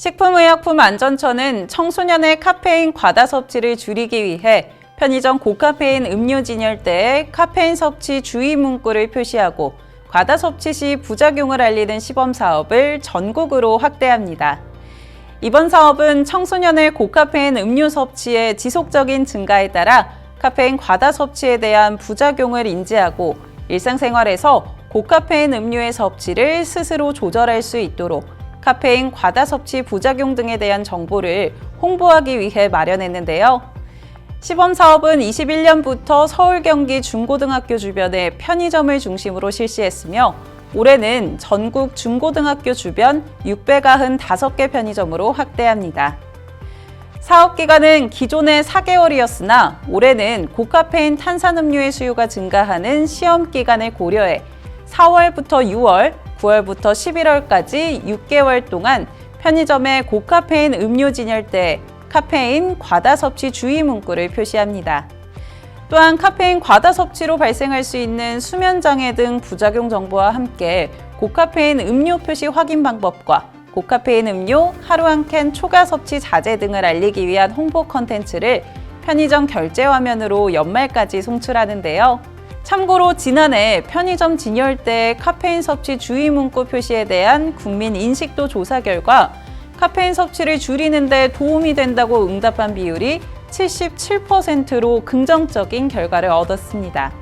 식품의약품안전처는 청소년의 카페인 과다 섭취를 줄이기 위해 편의점 고카페인 음료 진열대에 카페인 섭취 주의 문구를 표시하고 과다 섭취 시 부작용을 알리는 시범 사업을 전국으로 확대합니다. 이번 사업은 청소년의 고카페인 음료 섭취의 지속적인 증가에 따라 카페인 과다 섭취에 대한 부작용을 인지하고 일상생활에서 고카페인 음료의 섭취를 스스로 조절할 수 있도록 카페인 과다 섭취 부작용 등에 대한 정보를 홍보하기 위해 마련했는데요. 시범 사업은 21년부터 서울 경기 중고등학교 주변의 편의점을 중심으로 실시했으며 올해는 전국 중고등학교 주변 695개 편의점으로 확대합니다. 사업 기간은 기존의 4개월이었으나 올해는 고카페인 탄산음료의 수요가 증가하는 시험 기간을 고려해 4월부터 6월, 9월부터 11월까지 6개월 동안 편의점의 고카페인 음료 진열대에 카페인 과다 섭취 주의 문구를 표시합니다. 또한 카페인 과다 섭취로 발생할 수 있는 수면 장애 등 부작용 정보와 함께 고카페인 음료 표시 확인 방법과 고카페인 음료 하루 한 캔 초과 섭취 자제 등을 알리기 위한 홍보 컨텐츠를 편의점 결제 화면으로 연말까지 송출하는데요. 참고로 지난해 편의점 진열대 카페인 섭취 주의 문구 표시에 대한 국민 인식도 조사 결과 카페인 섭취를 줄이는데 도움이 된다고 응답한 비율이 77%로 긍정적인 결과를 얻었습니다.